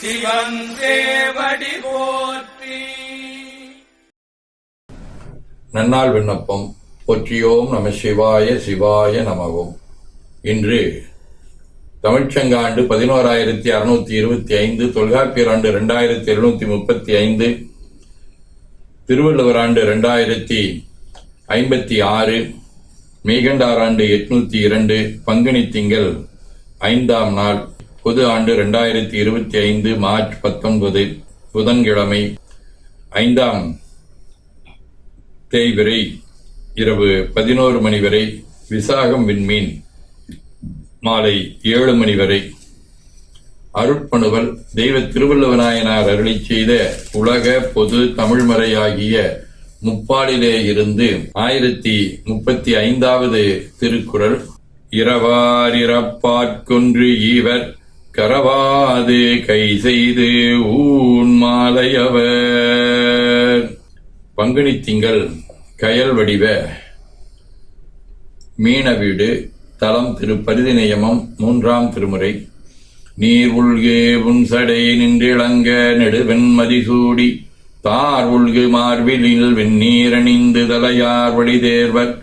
சிவன் சேவடி போற்றி. நன்னாள் விண்ணப்பம். போற்றியோம் நம சிவாய சிவாய நமவோம். இன்று தமிழ்ச்சங்காண்டு பதினோராயிரத்தி அறுநூத்தி இருபத்தி ஐந்து தொல்காப்பியர் ஆண்டு ரெண்டாயிரத்தி எழுநூத்தி முப்பத்தி ஐந்து திருவள்ளுவர் ஆண்டு ரெண்டாயிரத்தி ஐம்பத்தி ஆறு மெய்கண்டார் ஆண்டு எட்நூத்தி இரண்டு பங்குனி திங்கள் ஐந்தாம் நாள். பொது ஆண்டு இரண்டாயிரத்தி இருபத்தி ஐந்து மார்ச் பத்தொன்பது புதன்கிழமை ஐந்தாம் தேய்வரை இரவு பதினோரு மணி வரை விசாகம் விண்மீன் மாலை ஏழு மணி வரை. அருட்பணுவல் தெய்வ திருவள்ளுவநாயனார் அருளி செய்த உலக பொது தமிழ்மறையாகிய முப்பாலிலே இருந்து ஆயிரத்தி முப்பத்தி ஐந்தாவது திருக்குறள் இரவாரிறப்பாற்கொன்று ஈவர் கரவாது கை செய்து ஊன் மாலையவர். பங்குனி திங்கள் கயல் வடிவ. மீன வீடு தலம் திரு பரிதிநியமம் மூன்றாம் திருமுறை. நீர் உள்கே உன்சடை நின்றிளங்க நெடுவெண் சூடி தார் உள்கு மார்பிலில் வெந்நீரணிந்து தலையார் வழிதேர்வர்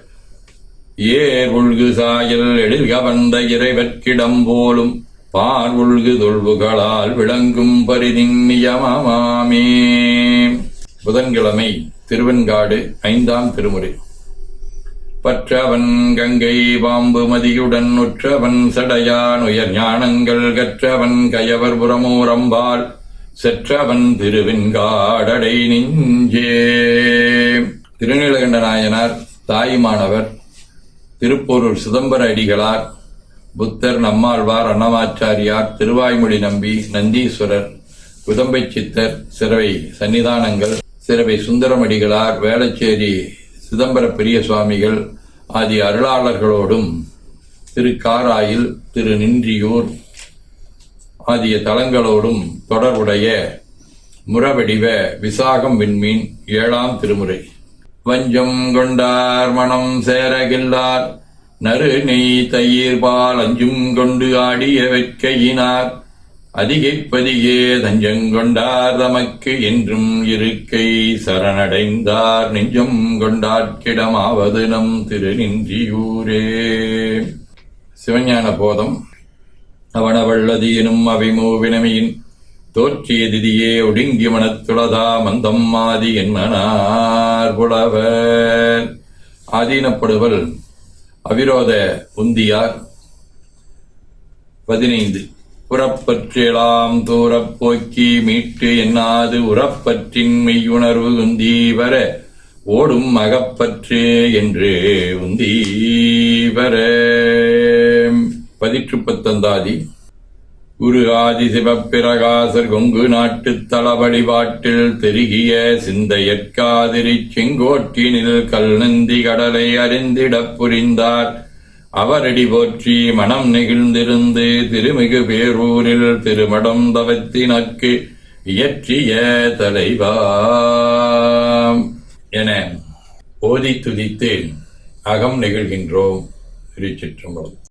ஏர் உள்கு சாயல் எழில் வந்த இறைவற்கிடம் போலும். பார் உள்கு தொல்புகளால் விளங்கும் பரிதின் புதன்கிழமை திருவெண்காடு ஐந்தாம் திருமுறை. பற்றவன் கங்கை பாம்பு மதியுடன் உற்றவன் சடையான் உயர் ஞானங்கள் கற்றவன் கயவர் புறமூரம்பால் செற்றவன் திருவெண்காடடை நெஞ்சே. திருநீலகண்ட நாயனார் தாயுமானவர் திருப்போரூர் சிதம்பர அடிகளார் புத்தர் நம்மாழ்வார் அன்னமாச்சாரியார் திருவாய்மொழி நம்பி நந்தீஸ்வரர் குதம்பை சித்தர் சிறவை சன்னிதானங்கள் சிறவை சுந்தரமடிகளார் வேளச்சேரி சிதம்பர பெரிய சுவாமிகள் ஆகிய அருளாளர்களோடும் திரு காராயில் திரு நின்றியூர் ஆகிய தலங்களோடும் தொடர்புடைய முறவடிவ விசாகம் விண்மீன் ஏழாம் திருமுறை. வஞ்சம் கொண்டார் மனம் சேரகில்லார் நறு நெய் தயிர் பால் அஞ்சும் கொண்டு ஆடிய வெட்கையினார். அதிகைப்பதியே தஞ்சங்கொண்டார் தமக்கு என்றும் இருக்கை சரணடைந்தார். நெஞ்சம் கொண்டாட்கிடமாவது நம் திருநின்றியூரே. சிவஞான போதம். அவனவள்ளதியினும் அவைமூவினமையின் தோற்றிய திதியே ஒடுங்கி மனத்துளதா மந்தம் ஆதி என்மனார் புலவர். ஆதீனப்படுவல் அவிரோத உந்தியார். பதினைந்து. புறப்பற்றெலாம் தூரப் போக்கி மீட்டு எண்ணாது உறப்பற்றின் மெய்யுணர்வு உந்தி வர. ஓடும் அகப்பற்று என்று உந்தி வர. பதிற்று பத்தந்தாதி குரு சிவப்பிரகாசர் கொங்கு நாட்டுத் தளபடி பாட்டில் தெருகிய சிந்தையற்காதிரி செங்கோட்டினில் கல் நந்தி கடலை அறிந்திடப் புரிந்தார். அவரடி போற்றி மனம் நெகிழ்ந்திருந்து திருமிகு பேரூரில் திருமடம் தவத்தினக்கு இயற்றிய தலைவாம் என ஓதி துதித்து அகம் நெகிழ்கின்றோம் திருச்சிற்றம்பலம்.